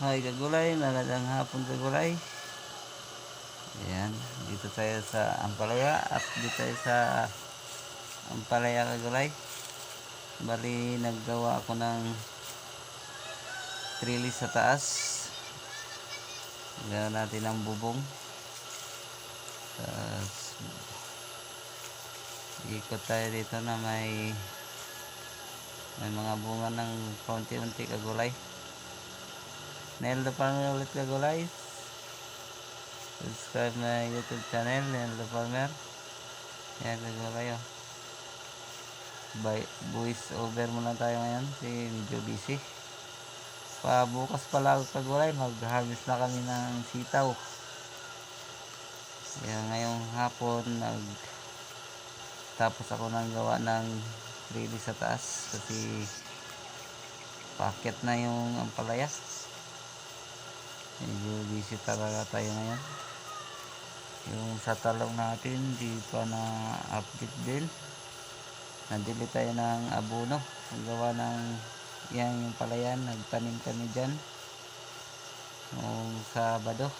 Hi kagulay, magandang hapon kagulay. Ayan, dito tayo sa Ampalaya at dito tayo sa Ampalaya kagulay. Bali, naggawa ako ng trellis sa taas. Gawin natin ang bubong. Tapos, ikot tayo dito na may may mga bunga ng kaunti-unti kagulay. Neldo Palmer ulit kagulay. Subscribe na YouTube channel, Neldo Palmer. Yan kagulay oh. By, voice over muna tayo ngayon si medyo busy. Pa bukas pala kagulay, mag-harvest na kami ng sitaw. Kaya ngayong hapon nag tapos ako nang gawa ng trellis sa taas kasi packet na yung ampalaya medyo busy talaga tayo ngayon. Yung sa talong natin di pa na update din nandili tayo ng abono. Ang gawa ng yan yung palayan nagtanim kami dyan. Noong Sabado.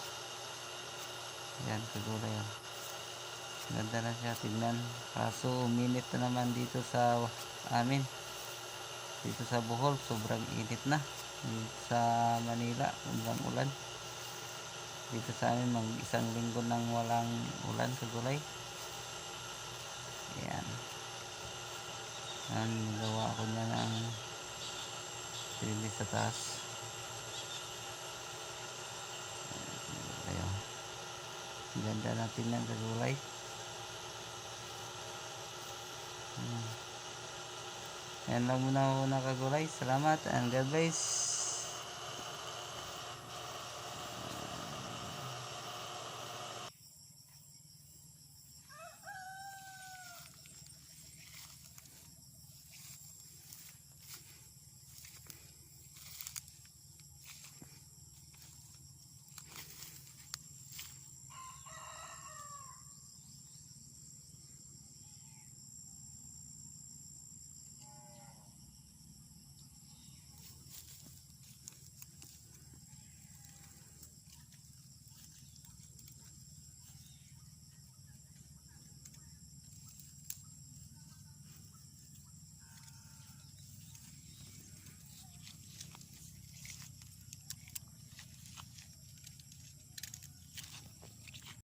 Yan kagulay yan ganda na siya tignan. Kaso uminit na naman dito sa amin. Dito sa Bohol sobrang init na. Sa Manila sobrang ulan dito sa amin mag isang linggo nang walang ulan kagulay ayan yan gawa ko niya ng trili sa taas ayan ganda natin yan kagulay Hmm. Yan lang muna muna kagulay. Salamat and God bless.